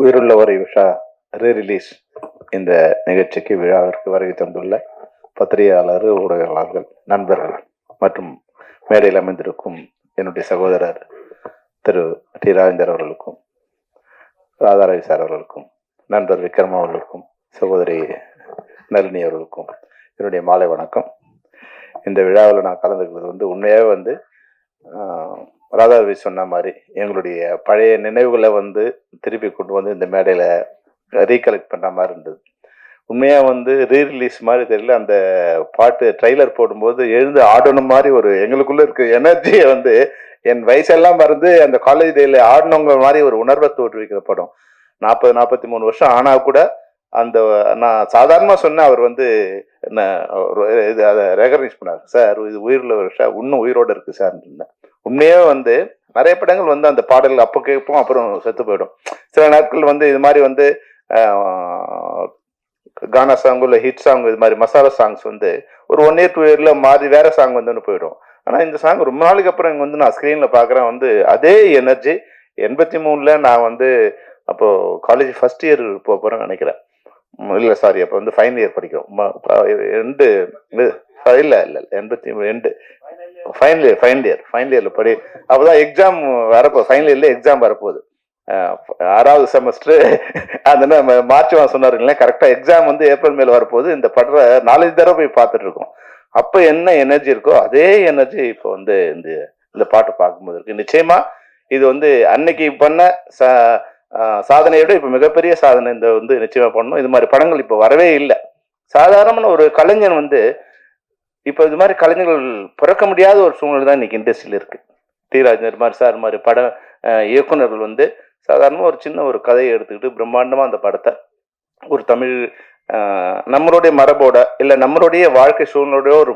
உயிருள்ளவரை விஷா re release இந்த நிகழ்ச்சிக்கு விழாவிற்கு வருகை தந்துள்ள பத்திரிகையாளர் ஊடகவாளர்கள் நண்பர்கள் மற்றும் மேடையில் அமைந்திருக்கும் என்னுடைய சகோதரர் திரு டி. ராஜேந்தர் அவர்களுக்கும் ராதாரவி சார் அவர்களுக்கும் நண்பர் விக்ரம் அவர்களுக்கும் சகோதரி நளினி அவர்களுக்கும் என்னுடைய மாலை வணக்கம். இந்த விழாவில் நான் கலந்துக்கிறது வந்து உண்மையாகவே வந்து ராதாரவி சொன்ன மாதிரி எங்களுடைய பழைய நினைவுகளை வந்து திருப்பி கொண்டு வந்து இந்த மேடையில் ரீகலெக்ட் பண்ணுற மாதிரி இருந்தது. உண்மையாக வந்து ரீ ரிலீஸ் மாதிரி தெரியல. அந்த பாட்டு ட்ரைலர் போடும்போது எழுந்து ஆடணும் மாதிரி ஒரு எங்களுக்குள்ள இருக்க எனர்ஜியை வந்து என் வயசெல்லாம் மறந்து அந்த காலேஜ் டேல ஆடினவங்க மாதிரி ஒரு உணர்வை தோற்றுவிக்கிற படம். நாற்பது நாற்பத்தி மூணு வருஷம் ஆனால் கூட அந்த நான் சாதாரணமாக சொன்னேன் அவர் வந்து என்ன இது அதை ரெகனைஸ் பண்ணார். சார் இது உயிருள்ள வருஷம் இன்னும் உயிரோட இருக்குது சார் உண்மையே வந்து நிறைய படங்கள் வந்து அந்த பாடல் அப்போ கேட்போம் அப்புறம் செத்து போயிடும். சில நாட்கள் வந்து இது மாதிரி வந்து கானா சாங் இல்லை ஹிட் சாங் இது மாதிரி மசாலா சாங்ஸ் வந்து ஒரு ஒன் இயர் டூ இயரில் மாறி வேற சாங் வந்து போயிடும். ஆனால் இந்த சாங் ரொம்ப நாளைக்கு அப்புறம் இங்கே வந்து நான் ஸ்க்ரீனில் பார்க்குறேன் வந்து அதே எனர்ஜி எண்பத்தி மூணில் நான் வந்து அப்போது காலேஜ் ஃபர்ஸ்ட் இயர் போக போகிறேன் நினைக்கிறேன். இல்லை சாரி அப்போ வந்து ஃபைனல் இயர் படிக்கிறோம். ரெண்டு இல்லை இல்லை இல்லை எண்பத்தி ரெண்டு. Final year final year final இயரில் படி. அப்போதான் எக்ஸாம் வரப்போ ஃபைனல் இயர்ல எக்ஸாம் வரப்போகுது. ஆறாவது செமஸ்டர் அந்த மார்ச் மாதம் சொன்னாருங்களே கரெக்டாக எக்ஸாம் வந்து ஏப்ரல் மேல வரப்போகுது. இந்த படுற நாலஞ்சு தடவை போய் பார்த்துட்டு இருக்கோம். அப்போ என்ன எனர்ஜி இருக்கோ அதே எனர்ஜி இப்போ வந்து இந்த இந்த பாட்டு பார்க்கும்போது இருக்கு. நிச்சயமா இது வந்து அன்னைக்கு பண்ண ச சாதனையை விட இப்போ மிகப்பெரிய சாதனை இந்த வந்து நிச்சயமா பண்ணணும். இது மாதிரி படங்கள் இப்போ வரவே இல்லை. சாதாரணமான ஒரு கலைஞன் வந்து இப்போ இது மாதிரி கலைஞர்கள் பிறக்க முடியாத ஒரு சூழ்நிலை தான் இன்னைக்கு இண்டஸ்ட்ரியில் இருக்குது டி ராஜேந்தர் மாதிரி சார் மாதிரி பட இயக்குநர்கள் இயக்குனர்கள் வந்து சாதாரணமாக ஒரு சின்ன ஒரு கதையை எடுத்துக்கிட்டு பிரம்மாண்டமாக அந்த படத்தை ஒரு தமிழ் நம்மளுடைய மரபோட இல்லை நம்மளுடைய வாழ்க்கை சூழ்நிலையோட ஒரு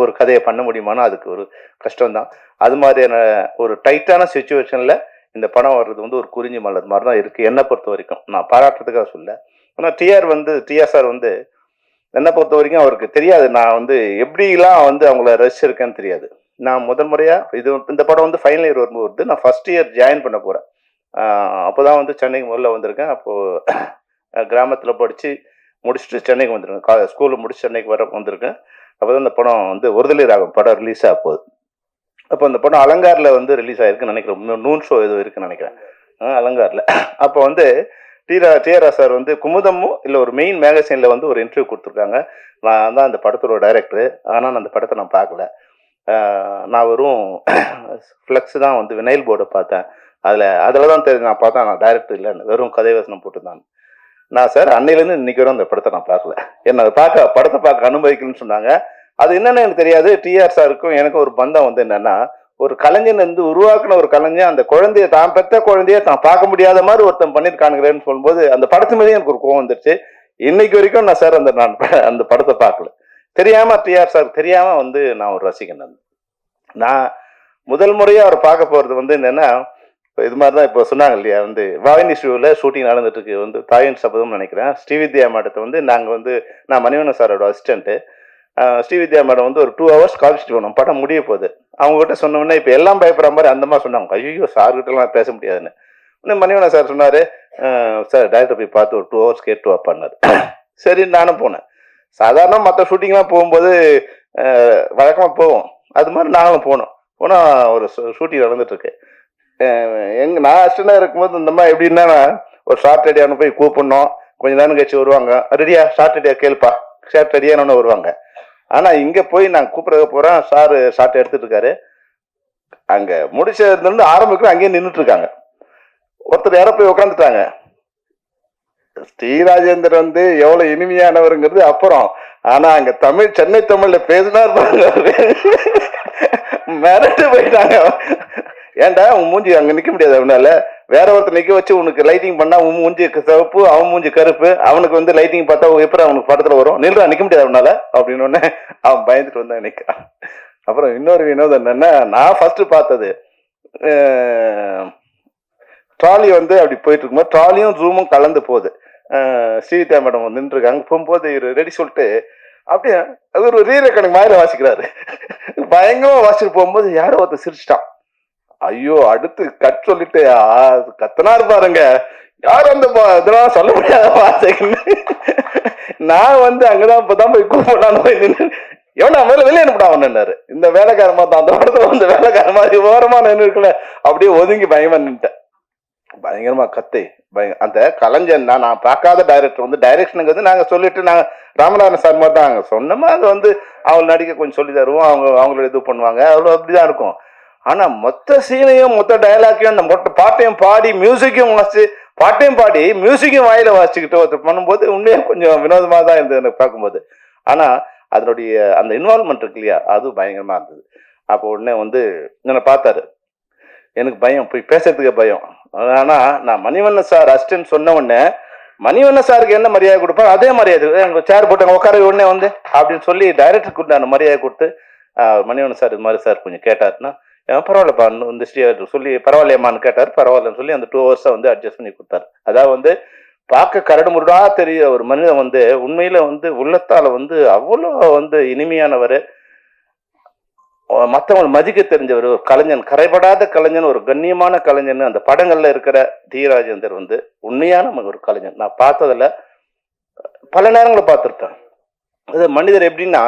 ஒரு கதையை பண்ண முடியுமானா அதுக்கு ஒரு கஷ்டம்தான் அது மாதிரியான ஒரு டைட்டான சுச்சுவேஷனில் இந்த படம் வர்றது வந்து ஒரு குறிஞ்சி மலர் மாதிரி தான் இருக்குது என்னை பொறுத்த வரைக்கும் நான் பாராட்டுறதுக்காக சொல்ல ஆனால் டிஆர் வந்து டிஆர் சார் வந்து என்னை பொறுத்த வரைக்கும் அவருக்கு தெரியாது. நான் வந்து எப்படிலாம் வந்து அவங்கள ரசிச்சிருக்கேன்னு தெரியாது. நான் முதல் முறையாக இது இந்த படம் வந்து ஃபைனல் இயர் வரும்போது நான் ஃபர்ஸ்ட் இயர் ஜாயின் பண்ண போகிறேன் அப்போ தான் வந்து சென்னைக்கு முதல்ல வந்திருக்கேன். அப்போது கிராமத்தில் படித்து முடிச்சுட்டு சென்னைக்கு வந்திருக்கேன். கா ஸ்கூலில் முடிச்சு சென்னைக்கு வர வந்திருக்கேன். அப்போ தான் இந்த படம் வந்து ஒருதலை ராகம் படம் ரிலீஸ் ஆக போகுது. அப்போ அந்த படம் அலங்காரில் வந்து ரிலீஸ் ஆகிருக்குன்னு நினைக்கிறேன். நூன் ஷோ எதுவும் இருக்குன்னு நினைக்கிறேன். அலங்காரில். அப்போ வந்து டிரா டிஆர்ஆ சார் வந்து குமுதமும் இல்லை ஒரு மெயின் மேகசைனில் வந்து ஒரு இன்டர்வியூ கொடுத்துருக்காங்க. நான் தான் அந்த படத்தோட டைரக்டர் ஆனால் நான் அந்த படத்தை நான் பார்க்கல. நான் வெறும் ஃப்ளெக்ஸ் தான் வந்து வினைல் போர்டை பார்த்தேன். அதில் அதில் தான் தெரிஞ்சு நான் பார்த்தேன். நான் டைரக்டர் இல்லைன்னு. வெறும் கதை வசனம் போட்டுதான். நான் சார் அன்னையிலேருந்து இன்றைக்கி வரும் அந்த படத்தை நான் பார்க்கல. என்ன அதை பார்க்க படத்தை பார்க்க அனுமதிக்கணும்னு சொன்னாங்க. அது என்னென்னு எனக்கு தெரியாது. டிஆர் சாருக்கும் எனக்கும் ஒரு பந்தம் வந்து என்னென்னா ஒரு கலைஞன் வந்து உருவாக்குன ஒரு கலைஞன் அந்த குழந்தைய தான் பெற்ற குழந்தைய தான் பார்க்க முடியாத மாதிரி ஒருத்தன் பண்ணியிருக்கானுங்கிறேன்னு சொல்லும்போது அந்த படத்து மேலேயும் எனக்கு ஒரு கோவம் வந்துருச்சு. இன்னைக்கு வரைக்கும் நான் சார் அந்த நான் அந்த படத்தை பார்க்கல. தெரியாம டிஆர் சார் தெரியாம வந்து நான் ஒரு ரசிகன் நான். முதல் முறையாக அவர் பார்க்க போகிறது வந்து என்னென்னா இப்போ இது மாதிரி தான் இப்போ சொன்னாங்க இல்லையா வந்து வாகினி ஷூவில் ஷூட்டிங் நடந்துட்டு இருக்கு வந்து தாயின் சபதம்னு நினைக்கிறேன். ஸ்ரீவித்யா மேடத்தை வந்து நாங்கள் வந்து நான் மணிவண்ணன் சாரோட அசிஸ்டண்ட்டு ஸ்ரீவித்யா மேடம் வந்து ஒரு டூ ஹவர்ஸ் காலேஜ் போனோம். படம் முடிய போகுது. அவங்க சொன்னோம்னா இப்போ எல்லாம் பயப்படுற மாதிரி அந்த மாதிரி சொன்னாங்க. ஐயோ சார்கிட்டலாம் பேச முடியாதுன்னு. உடனே மணிவண்ணன் சார் சொன்னார் சார் டேரக்டர் போய் பார்த்து ஒரு டூ ஹவர்ஸ் கேட்டு பண்ணார். சரி நானும் போனேன். சாதாரண மற்ற ஷூட்டிங்லாம் போகும்போது வழக்கமாக போவோம். அது மாதிரி நாங்களும் போனோம். போனால் ஒரு ஷூட்டிங் நடந்துட்டுருக்கு. எங்க நான் அசிஸ்டண்டாக இருக்கும்போது இந்த மாதிரி எப்படின்னா ஒரு ஷார்ட் ரெடியான போய் கூப்பிடணும். கொஞ்சம் நேரம் கழிச்சு வருவாங்க. ரெடியா ஷார்ட் ரெடியா கேள்ப்பா. ஷார்ட் ரெடியானு வருவாங்க. ஆனா இங்க போய் நான் கூப்பிட போறேன். சார் ஷார்ட் எடுத்துட்டு இருக்காரு. அங்க முடிச்சதுலேருந்து ஆரம்பிக்கிற ஆரம்பிக்கிறோம் அங்கேயே நின்றுட்டு இருக்காங்க. ஒருத்தர் யாரோ போய் உட்காந்துட்டாங்க ஸ்ரீராஜேந்தர் வந்து எவ்வளவு இனிமையானவருங்கிறது அப்புறம். ஆனா அங்க தமிழ் சென்னை தமிழ்ல பேசினா பாருங்க மிரட்டு போயிட்டாங்க. ஏன்டா உன் மூஞ்சி அங்க நிக்க முடியாது அவனால? வேற ஒருத்தர் நிக்க வச்சு உனக்கு லைட்டிங் பண்ணா உன் மூஞ்சி சிவப்பு அவன் மூஞ்சி கருப்பு. அவனுக்கு வந்து லைட்டிங் பார்த்தா எப்படி அவனுக்கு படத்துல வரும்? நில்றா நிக்க முடியாது அவனால? அப்படின்னு உடனே அவன் பயந்துட்டு வந்தா நிக்கிறான். அப்புறம் இன்னொரு வினோதம் என்னன்னா நான் ஃபர்ஸ்ட் பார்த்தது ட்ராலி வந்து அப்படி போயிட்டு இருக்கும்போது ட்ராலியும் ரூமும் கலந்து போகுது. ஸ்ரீதா ஸ்ரீவித்யா மேடம் வந்து நின்றுருக்காங்க. போகும்போது இவர் ரெடி சொல்லிட்டு அப்படியே ஒரு ரீ மாதிரி வாசிக்கிறாரு. பயங்கரமா வாசிட்டு போகும்போது யாரோ ஒருத்தர் சிரிச்சிட்டான். ஐயோ அடுத்து கட் சொல்லிட்டு கத்தனா கத்தனார் பாருங்க. அந்த பா- இதெல்லாம் சொல்ல முடியாத வார்த்தைகள். நான் வந்து அங்கதான் இப்பதான் போய் கூப்பிடலான்னு போய் நின்று எவனா மேல வெளியே அனுப்பிடா அவனாரு இந்த வேலைக்காரமா தான் அந்த படத்துல வந்து வேலைக்கார மாதிரி ஓரமா நின்று இருக்கல. அப்படியே ஒதுங்கி பயமா நின்ட்டேன் பயங்கரமா கத்து. பயங்க அந்த கலைஞன் நான் நான் பார்க்காத டைரக்டர் வந்து டைரக்ஷனுக்கு வந்து நாங்க சொல்லிட்டு நாங்க ராமநாதன் சார் மாதிரி தான். சொன்னோமா அது வந்து அவங்க நடிக்க கொஞ்சம் சொல்லி தருவோம். அவங்க அவங்களோட இது பண்ணுவாங்க. அவ்வளோ அப்படிதான் இருக்கும். ஆனா மொத்த சீனையும் மொத்த டைலாக்கையும் அந்த மொத்த பாட்டையும் பாடி மியூசிக்கையும் வாசிச்சு பாட்டையும் பாடி மியூசிக்கையும் வாயில வாசிச்சுக்கிட்டு ஒருத்தர் பண்ணும்போது உண்மையா கொஞ்சம் வினோதமா தான் இருந்தது எனக்கு பார்க்கும்போது. ஆனா அதனுடைய அந்த இன்வால்மெண்ட் இருக்கு இல்லையா அது பயங்கரமா இருந்தது. அப்போ உடனே வந்து என்னை பார்த்தாரு. எனக்கு பயம் போய் பேசுறதுக்கு பயம். ஆனா நான் மணிவண்ணன் சார் அசிஸ்டன்ட் சொன்ன உடனே மணிவண்ணன் சாருக்கு என்ன மரியாதை கொடுப்பா அதே மரியாதை எங்க சேர் போட்டாங்க உட்கார உடனே வந்து அப்படின்னு சொல்லி டைரக்டர் நான் அந்த மரியாதை கொடுத்து மணிவண்ணன் சார் இது மாதிரி சார் கொஞ்சம் கேட்டாருன்னா பரவாயில்லப்பா. இந்த ஸ்ரீ சொல்லி பரவாயில்லையம்மான்னு கேட்டார். பரவாயில்லன்னு சொல்லி அந்த டூ ஹவர்ஸை வந்து அட்ஜஸ்ட் பண்ணி கொடுத்தாரு. அதாவது வந்து பார்க்க கரடு முருடா தெரிய ஒரு மனிதன் வந்து உண்மையில வந்து உள்ளத்தால வந்து அவ்வளோ வந்து இனிமையானவர். மற்றவங்க மதிக்க தெரிஞ்சவர். ஒரு கலைஞன் கரைபடாத கலைஞன் ஒரு கண்ணியமான கலைஞன். அந்த படங்கள்ல இருக்கிற டி ராஜேந்தர் வந்து உண்மையான ஒரு கலைஞன். நான் பார்த்ததில் பல நேரங்களை பார்த்துருக்கேன் அது மனிதர் எப்படின்னா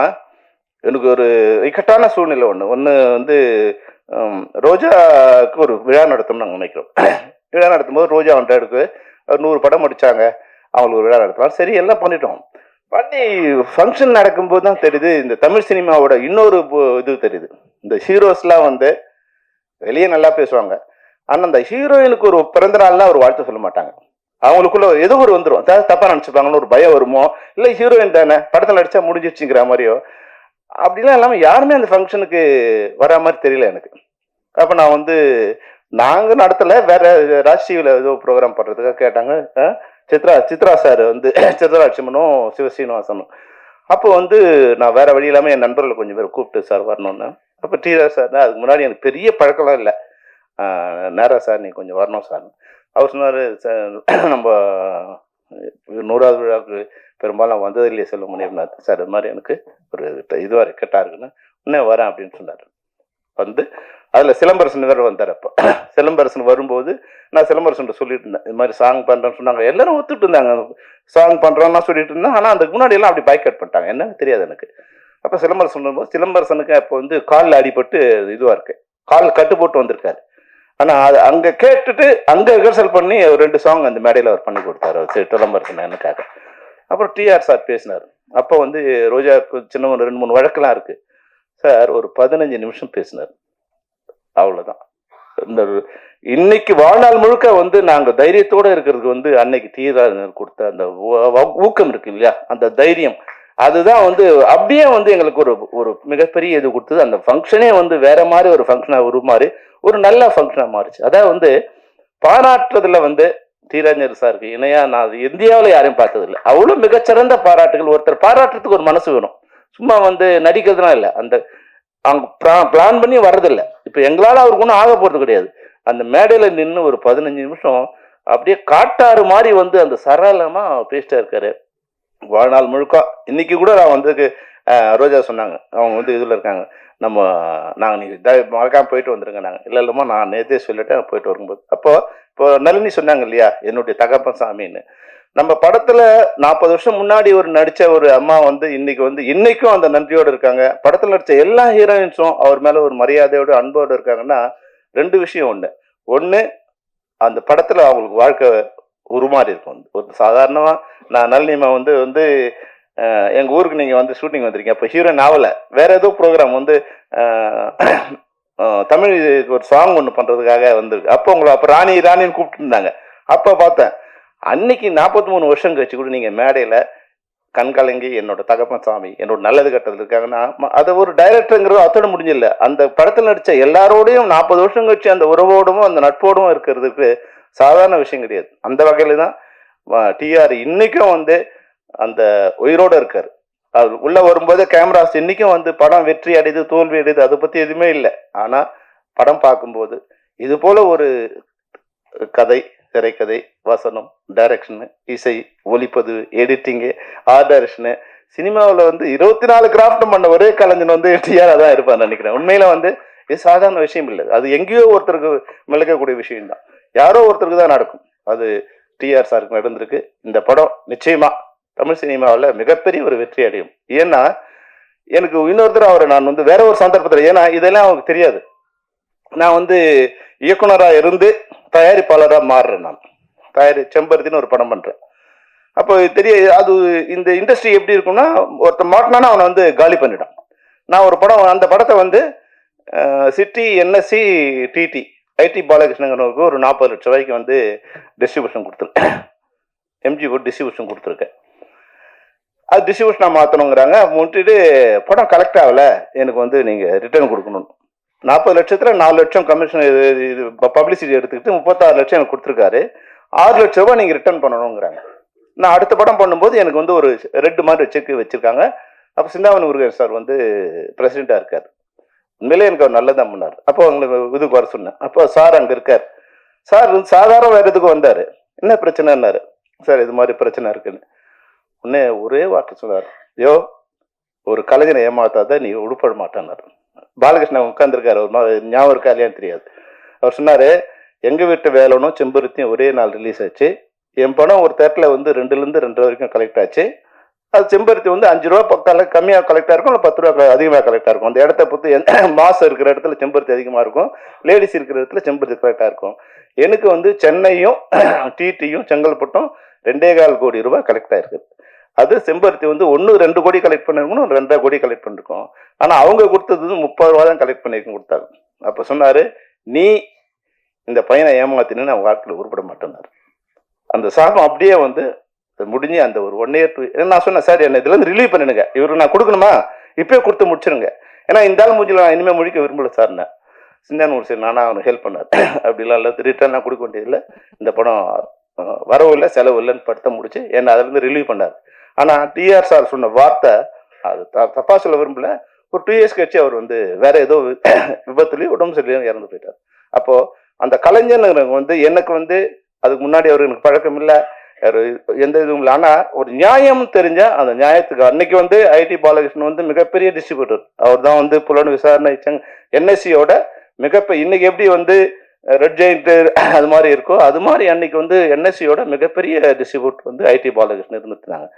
எனக்கு ஒரு இக்கட்டான சூழ்நிலை ஒன்று ஒன்று வந்து ரோஜாவுக்கு ஒரு விழா நடத்தணும்னு நாங்கள் நினைக்கிறோம். விழா நடத்தும்போது ரோஜா வந்துட்டு எடுத்து ஒரு நூறு படம் முடித்தாங்க அவங்களுக்கு ஒரு விழா நடத்தலாம். சரி எல்லாம் பண்ணிட்டோம். பண்ணி ஃபங்க்ஷன் நடக்கும்போது தான் தெரியுது இந்த தமிழ் சினிமாவோட இன்னொரு இது தெரியுது. இந்த ஹீரோஸ்லாம் வந்து வெளியே நல்லா பேசுவாங்க. ஆனால் அந்த ஹீரோயினுக்கு ஒரு பிறந்த நாள்லாம் ஒரு வாழ்த்து சொல்ல மாட்டாங்க. அவங்களுக்குள்ள ஏதோ ஒரு வந்துடும் அதாவது தப்பாக நினச்சிப்பாங்கன்னு ஒரு பயம் வருமோ? இல்லை ஹீரோயின் தானே? படத்தில் நடித்தா முடிஞ்சிருச்சுங்கிற மாதிரியோ? அப்படிலாம் இல்லாமல் யாருமே அந்த ஃபங்க்ஷனுக்கு வரா மாதிரி தெரியல எனக்கு. அப்போ நான் வந்து நாங்கள் நடத்தலை வேற ராஜ் ஏதோ ப்ரோக்ராம் பண்ணுறதுக்காக கேட்டாங்க. சித்ரா சித்ரா சார் வந்து சித்ராட்சிமனும் சிவசீனிவாசனும். அப்போ வந்து நான் வேற வழி இல்லாமல் என் நண்பர்களை கொஞ்சம் பேர் கூப்பிட்டு சார் வரணும்னு. அப்போ டீரா சார் அதுக்கு முன்னாடி எனக்கு பெரிய பழக்கம்லாம் இல்லை. நேரா சார் நீ கொஞ்சம் வரணும் சார் அவர் சொன்னார் சார் நம்ம நூறாவது விழாவுக்கு பெரும்பாலும் வந்தது இல்லையே சொல்ல சார் இது மாதிரி எனக்கு ஒரு இதுவாக கெட்டா இருக்குன்னு உன்னே வரேன் அப்படின்னு சொன்னார். வந்து அதில் சிலம்பரசன் வேறு வந்தார் அப்போ. சிலம்பரசன் வரும்போது நான் சிலம்பரசன் சொல்லிட்டு இருந்தேன் இது மாதிரி சாங் பண்ணுறேன்னு சொன்னாங்க. எல்லாரும் ஒத்துட்டு இருந்தாங்க. சாங் பண்ணுறோன்னா சொல்லிட்டு இருந்தேன் ஆனால் அதுக்கு முன்னாடி எல்லாம் அப்படி பைக்கட் பண்ணிட்டாங்க. என்னன்னு தெரியாது எனக்கு. அப்போ சிலம்பரசன் வரும்போது சிலம்பரசனுக்கு அப்போ வந்து காலில் அடிபட்டு இதுவாக இருக்கு. கால் கட்டு போட்டு வந்திருக்காரு. ஆனால் அது அங்கே கேட்டுட்டு அங்கே ரிஹர்சல் பண்ணி ஒரு ரெண்டு சாங் அந்த மேடையில் அவர் பண்ணி கொடுத்தாரு. சரி சிலம்பரசன் எனக்காக. அப்புறம் டிஆர் சார் பேசினார். அப்போ வந்து ரோஜாவுக்கு சின்ன ஒரு ரெண்டு மூணு வழக்கெல்லாம் இருக்குது சார் ஒரு பதினஞ்சு நிமிஷம் பேசினார். அவ்வளோதான் இந்த இன்னைக்கு வாழ்நாள் முழுக்க வந்து நாங்கள் தைரியத்தோடு இருக்கிறதுக்கு வந்து அன்னைக்கு தீராஜர் கொடுத்த அந்த ஊக்கம் இருக்கு இல்லையா? அந்த தைரியம். அதுதான் வந்து அப்படியே வந்து எங்களுக்கு ஒரு ஒரு மிகப்பெரிய இது கொடுத்தது. அந்த ஃபங்க்ஷனே வந்து வேற மாதிரி ஒரு ஃபங்க்ஷனாக உருமாறி ஒரு நல்ல ஃபங்க்ஷனாக மாறுச்சு. அதாவது வந்து பாராட்டுறதுல வந்து தீராஜர் சாருக்கு இணையாக நான் இந்தியாவில் யாரையும் பார்த்ததில்லை. அவ்வளோ மிகச்சிறந்த பாராட்டுகள். ஒருத்தர் பாராட்டுறதுக்கு ஒரு மனசு வேணும். சும்மா வந்து நடிக்கிறதுலாம் இல்லை. அந்த அவங்க பிளான் பண்ணி வர்றதில்லை. இப்போ எங்களால் அவருக்கு ஒன்றும் ஆக போகிறது கிடையாது. அந்த மேடையில் நின்று ஒரு பதினஞ்சு நிமிஷம் அப்படியே காட்டாறு மாதிரி வந்து அந்த சரளமாக பேசிட்டே இருக்காரு. வாழ்நாள் முழுக்க. இன்னைக்கு கூட நான் வந்து ரோஜா சொன்னாங்க. அவங்க வந்து இதில் இருக்காங்க. நம்ம நாங்கள் நீங்கள் இதாக மறக்காமல் போயிட்டு வந்துருங்க நாங்கள் இல்லை இல்லைம்மா நான் நேற்றே சொல்லிட்டேன் போயிட்டு வரும்போது. அப்போது இப்போ நளினி சொன்னாங்க இல்லையா என்னுடைய தகப்பன் சாமின்னு. நம்ம படத்துல நாற்பது வருஷம் முன்னாடி ஒரு நடிச்ச ஒரு அம்மா வந்து இன்னைக்கு வந்து இன்னைக்கும் அந்த நன்றியோடு இருக்காங்க. படத்துல நடிச்ச எல்லா ஹீரோயின்ஸும் அவர் மேல ஒரு மரியாதையோடு அன்போடு இருக்காங்கன்னா ரெண்டு விஷயம் ஒண்ணு. ஒண்ணு அந்த படத்துல அவங்களுக்கு வாழ்க்கை உருமாறி இருக்கும். ஒரு சாதாரணமா நான் நளினிமா வந்து வந்து எங்கள் எங்க ஊருக்கு நீங்க வந்து ஷூட்டிங் வந்திருக்கீங்க. அப்போ ஹீரோயின் ஆகல வேற ஏதோ ப்ரோக்ராம் வந்து தமிழ் ஒரு சாங் ஒன்று பண்றதுக்காக வந்திருக்கு. அப்போ உங்களை அப்போ ராணி ராணின்னு கூப்பிட்டு இருந்தாங்க அப்போ பார்த்தேன் அன்னைக்கு நாற்பத்தி மூணு வருஷம் கழிச்சு கூட நீங்க மேடையில கண்கலங்கி என்னோட தகப்பன் சாமி என்னோட நல்லது கட்டது இருக்காங்கன்னா அதை ஒரு டைரக்டருங்கிறது அத்தோட முடிஞ்சில்ல. அந்த படத்தில் நடித்த எல்லாரோடையும் நாற்பது வருஷம் கழிச்சு அந்த உறவோடும் அந்த நட்போடும் இருக்கிறதுக்கு சாதாரண விஷயம் கிடையாது. அந்த வகையில் தான் டிஆர் இன்னைக்கும் வந்து அந்த உயிரோட இருக்கார். அவர் உள்ளே வரும்போது கேமராஸ் இன்றைக்கும் வந்து படம் வெற்றி அடையுது தோல்வி அடையுது அதை பற்றி எதுவுமே இல்லை. ஆனால் படம் பார்க்கும்போது இது போல் ஒரு கதை திரைக்கதை வசனம் டைரக்ஷனு இசை ஒளிப்பதிவு எடிட்டிங்கு ஆர்ட் டைரக்ஷனு சினிமாவில் வந்து இருபத்தி நாலு கிராஃப்ட் பண்ண ஒரே கலைஞன் வந்து டிஆராக தான் இருப்பார் நினைக்கிறேன். உண்மையில் வந்து இது சாதாரண விஷயம் இல்லை. அது எங்கேயோ ஒருத்தருக்கு மிளக்கக்கூடிய விஷயம் தான் யாரோ ஒருத்தருக்கு தான் நடக்கும். அது டிஆர் சாருக்கு நடந்திருக்கு. இந்த படம் நிச்சயமாக தமிழ் சினிமாவில் மிகப்பெரிய ஒரு வெற்றி அடையும். ஏன்னா எனக்கு இன்னொருத்தர் அவரை நான் வந்து வேற ஒரு சந்தர்ப்பத்தில் ஏன்னா இதெல்லாம் அவங்களுக்கு தெரியாது. நான் வந்து இயக்குனராக இருந்து தயாரிப்பாளராக மாறுறேன் நான். தயாரி செம்பருத்தின்னு ஒரு படம் பண்ணுறேன் அப்போ தெரிய அது இந்த இண்டஸ்ட்ரி எப்படி இருக்கும்னா ஒருத்தன் மாட்டினானா அவனை வந்து காலி பண்ணிட்டான் நான் ஒரு படம் அந்த படத்தை வந்து சிட்டி என்எஸ்சி டிடி ஐடி பாலகிருஷ்ணங்கிறவருக்கு ஒரு நாற்பது லட்ச ரூபாய்க்கு வந்து டிஸ்ட்ரிபியூஷன் கொடுத்துருக்கேன் எம்ஜி ஒரு டிஸ்ட்ரிபியூஷன் கொடுத்துருக்கேன். அது டிஸ்ட்ரிபியூஷனாக மாற்றணுங்கிறாங்க முட்டிட்டு படம் கலெக்ட் ஆகலை. எனக்கு வந்து நீங்கள் ரிட்டர்ன் கொடுக்கணும். நாற்பது லட்சத்தில் நாலு லட்சம் கமிஷன் இது இது பப்ளிசிட்டி எடுத்துக்கிட்டு முப்பத்தாறு லட்சம் எனக்கு கொடுத்துருக்காரு. ஆறு லட்ச ரூபா நீங்கள் ரிட்டர்ன் பண்ணணுங்கிறாங்க. நான் அடுத்த படம் பண்ணும்போது எனக்கு வந்து ஒரு ரெட்டு மாதிரி செக் வச்சுருக்காங்க. அப்போ சிந்தாமணி முருகன் சார் வந்து பிரசிடெண்ட்டாக இருக்கார். உண்மையிலே எனக்கு அவர் நல்லதான் பண்ணார் அப்போ அவங்களுக்கு இதுக்கு வர சொன்னேன். அப்போ சார் அங்கே இருக்கார். சார் வந்து சாதாரண வேறு இதுக்கு வந்தார். என்ன பிரச்சனைன்னாரு? சார் இது மாதிரி பிரச்சனை இருக்குன்னு. உன்னே ஒரே வார்த்தை சொன்னார். யோ ஒரு கலைஞனை ஏமாத்தாத நீ உடுப்பட மாட்டான்னாரு. பாலகிருஷ்ணன் உட்காந்துருக்காரு ஒரு மாதிரி ஞாபகம் இருக்கா இல்லையான்னு தெரியாது. அவர் சொன்னார் எங்கள் வீட்டு வேலனும் செம்பருத்தியும் ஒரே நாள் ரிலீஸ் ஆச்சு. என் படம் ஒரு தேட்டரில் வந்து ரெண்டுலேருந்து ரெண்டு வரைக்கும் கலெக்ட் ஆச்சு. அது செம்பருத்தி வந்து அஞ்சு ரூபா பக்கம் கம்மியாக கலெக்டாக இருக்கும் இல்லை பத்து ரூபா அதிகமாக கலெக்டாக இருக்கும். அந்த இடத்த பொறுத்து எந்த மாசம் இருக்கிற இடத்துல செம்பருத்தி அதிகமாக இருக்கும். லேடிஸ் இருக்கிற இடத்துல செம்பருத்தி கரெக்டாக இருக்கும். எனக்கு வந்து சென்னையும் டிடியும் செங்கல்பட்டும் ரெண்டே கால் கோடி ரூபாய் கலெக்ட் ஆயிருக்கு. அது செம்பருத்தி வந்து ஒன்று ரெண்டு கோடி கலெக்ட் பண்ணிருக்கணும் ரெண்டரை கோடி கலெக்ட் பண்ணிருக்கோம். ஆனால் அவங்க கொடுத்தது வந்து முப்பது ரூபா தான் கலெக்ட் பண்ணிருக்க கொடுத்தாங்க. அப்போ சொன்னார் நீ இந்த பையனை ஏமாத்தினு நான் வாழ்க்கையில் உருப்பட மாட்டேன்னாரு. அந்த சாபம் அப்படியே வந்து முடிஞ்சு அந்த ஒரு ஒன் இயர் டூ நான் சொன்னேன் சார் என்ன இதுலேருந்து ரிலீவ் பண்ணிடுங்க. இவருக்கு நான் கொடுக்கணுமா? இப்போயே கொடுத்து முடிச்சிருங்க. ஏன்னா இந்த ஆள் மூஞ்சில் நான் இனிமேல் முடிக்க விரும்பல சார்னேன் சிந்தான ஒரு சரி நானாக அவனுக்கு ஹெல்ப் பண்ணார். அப்படிலாம் இல்லை ரிட்டர்ன்லாம் கொடுக்க வேண்டியதில்லை. இந்த படம் அஹ், வரவு இல்லை செலவு இல்லைன்னு படத்தை முடிச்சு என்னை அதுலேருந்து ரிலீவ் பண்ணார். ஆனால் டிஆர் சார் சொன்ன வார்த்தை அது த தப்பாக சொல்ல விரும்பல. ஒரு டூ இயர்ஸ் கழிச்சு அவர் வந்து வேற ஏதோ விபத்துலேயும் உடம்பு சரியில்லையும் இறந்து போயிட்டார். அப்போ அந்த கலைஞனுங்கிறவங்க வந்து எனக்கு வந்து அதுக்கு முன்னாடி அவர் எனக்கு பழக்கம் இல்லை. எந்த இதுவும் இல்லை. ஆனால் ஒரு நியாயம் தெரிஞ்ச அந்த நியாயத்துக்கு அன்னைக்கு வந்து ஐடி பாலகிருஷ்ணன் வந்து மிகப்பெரிய டிஸ்ட்ரிபியூட்டர் அவர் தான் வந்து புலன் விசாரணை என்எஸ்சியோட மிகப்பெரிய இன்னைக்கு எப்படி வந்து ரெட் ஜெயிண்ட் அது மாதிரி இருக்கோ அது மாதிரி அன்னைக்கு வந்து என்எஸ்சியோட மிகப்பெரிய டிஸ்ட்ரிபியூட் வந்து ஐடி பாலகிருஷ்ணன் இருந்துட்டாங்க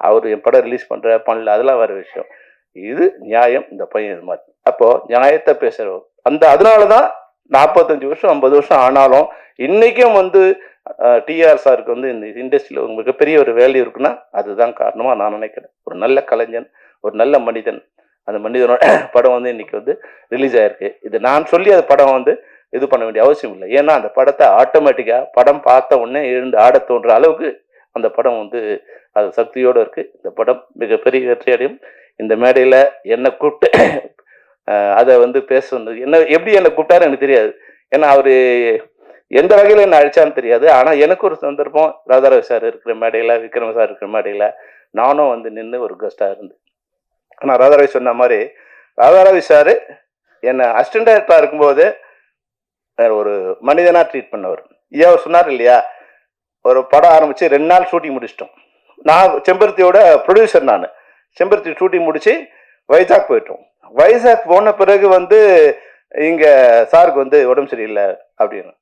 அவர் என் படம் ரிலீஸ் பண்ணுற பண்ணல அதெல்லாம் வேறு விஷயம். இது நியாயம் இந்த பையன் இது மாதிரி. அப்போது நியாயத்தை பேசுகிறோம் அந்த அதனால தான் நாற்பத்தஞ்சு வருஷம் ஐம்பது வருஷம் ஆனாலும் இன்றைக்கும் வந்து டிஆர் சாருக்கு வந்து இந்த இண்டஸ்ட்ரியில் ஒரு மிகப்பெரிய ஒரு வேல்யூ இருக்குன்னா அதுதான் காரணமாக நான் நினைக்கிறேன். ஒரு நல்ல கலைஞன் ஒரு நல்ல மனிதன். அந்த மனிதனோட படம் வந்து இன்னைக்கு வந்து ரிலீஸ் ஆயிருக்கு. இது நான் சொல்லி அந்த படம் வந்து இது பண்ண வேண்டிய அவசியம் இல்லை. ஏன்னா அந்த படத்தை ஆட்டோமேட்டிக்காக படம் பார்த்த உடனே எழுந்து ஆட தோன்ற அளவுக்கு அந்த படம் வந்து அது சக்தியோடு இருக்குது இந்த படம் மிகப்பெரிய வெற்றி அடையும். இந்த மேடையில் என்னை கூப்பிட்டு அதை வந்து பேச சொன்னது. என்ன எப்படி என்னை கூப்பிட்டாரு எனக்கு தெரியாது. ஏன்னா அவர் எந்த வகையில் என்ன அழிச்சான்னு தெரியாது. ஆனால் எனக்கு ஒரு சந்தர்ப்பம் ராதாரவி சார் இருக்கிற மேடையில் விக்ரம சார் இருக்கிற மேடையில் நானும் வந்து நின்று ஒரு கெஸ்டாக இருந்தேன் ஆனால் ராதாரவி சொன்ன மாதிரி ராதாரவி சார் என்னை அசிஸ்டன்ட் இருக்கும்போது ஒரு மனிதனாக ட்ரீட் பண்ணவர். ஐயா அவர் சொன்னார் இல்லையா ஒரு படம் ஆரம்பித்து ரெண்டு நாள் ஷூட்டிங் முடிச்சிட்டோம். நான் செம்பருத்தியோட ப்ரொடியூசர் நான். செம்பருத்தி ஷூட்டிங் முடித்து வைசாக் போயிட்டோம். வைசாக் போன பிறகு வந்து இங்கே சாருக்கு வந்து உடம்பு சரியில்லை அப்படின்னு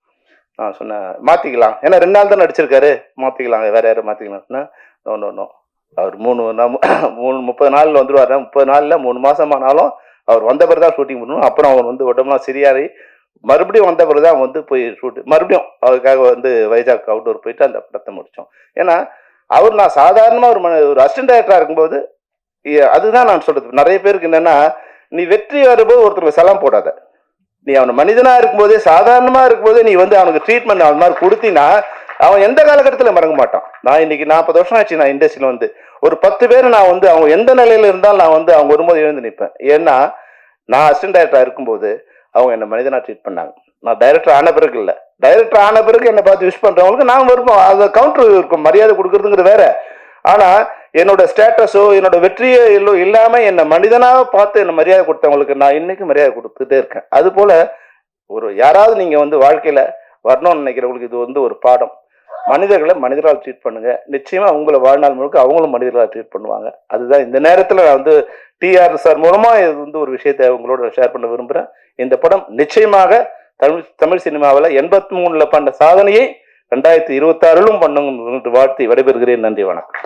நான் சொன்னேன் மாற்றிக்கலாம் ஏன்னா ரெண்டு நாள் தான் நடிச்சிருக்காரு. மாற்றிக்கலாம் வேற யாரும் மாற்றிக்கலாம் சொன்னேன் ஒன்று ஒன்றும் அவர் மூணு மூணு முப்பது நாளில் வந்துடுவார் முப்பது நாளில் மூணு மாதமானாலும் அவர் வந்த பிறகு தான் ஷூட்டிங் பண்ணணும். அப்புறம் அவர் வந்து உடம்புலாம் சரியாகி மறுபடியும் வந்தவர் தான் வந்து போய் ஷூட் மறுபடியும் அவருக்காக வந்து வைஜாக் அவுட்டோர் போயிட்டு அந்த படத்தை முடித்தோம் ஏன்னா அவர் நான் சாதாரணமாக ஒரு மன ஒரு அசிஸ்டன்ட் டைரக்டராக இருக்கும்போது அதுதான் நான் சொல்கிறது நிறைய பேருக்கு என்னென்னா நீ வெற்றி வரும்போது ஒருத்தருக்கு சலாம் போடாத. நீ அவனை மனிதனாக இருக்கும்போதே சாதாரணமாக இருக்கும்போதே நீ வந்து அவனுக்கு ட்ரீட்மெண்ட் அவன் மாதிரி கொடுத்தீங்கன்னா அவன் எந்த காலகட்டத்தில் மறங்க மாட்டான். நான் இன்னைக்கு நாற்பது வருஷம் ஆச்சு நான் இண்டஸ்ட்ரியில் வந்து. ஒரு பத்து பேர் நான் வந்து அவங்க எந்த நிலையில இருந்தாலும் நான் வந்து அவங்க வரும்போது எழுந்து நிற்பேன் ஏன்னா நான் அசிஸ்டன்ட் டைரக்டராக இருக்கும்போது அவங்க என்ன மனிதனா ட்ரீட் பண்ணாங்க. நான் டைரக்டர் ஆன பிறகு இல்லை. டைரக்டர் ஆன பிறகு என்னை பார்த்து விஷ் பண்றவங்களுக்கு நான் வருவோம் அதை கவுண்டர் இருக்கும். மரியாதை கொடுக்கறதுங்கிறது வேற. ஆனா என்னோட ஸ்டேட்டஸோ என்னோட வெற்றியோ இல்லோ இல்லாம என்னை மனிதனாக பார்த்து என்ன மரியாதை கொடுத்தவங்களுக்கு நான் இன்னைக்கு மரியாதை கொடுத்துட்டே இருக்கேன். அது போல ஒரு யாராவது நீங்க வந்து வாழ்க்கையில வரணும்னு நினைக்கிறவங்களுக்கு இது வந்து ஒரு பாடம். மனிதர்களை மனிதரால் ட்ரீட் பண்ணுங்க. நிச்சயமா உங்களை வாழ்நாள் முழுக்க அவங்களும் மனிதர்களால் ட்ரீட் பண்ணுவாங்க. அதுதான் இந்த நேரத்துல நான் வந்து டிஆர் சார் மூலமா இது வந்து ஒரு விஷயத்தை உங்களோட ஷேர் பண்ண விரும்புறேன். இந்த படம் நிச்சயமாக தமிழ் தமிழ் சினிமாவில் எண்பத்தி மூணுல பண்ண சாதனையை ரெண்டாயிரத்தி இருபத்தாறிலும் பண்ணுங்க வாழ்த்தி விடைபெறுகிறேன். நன்றி வணக்கம்.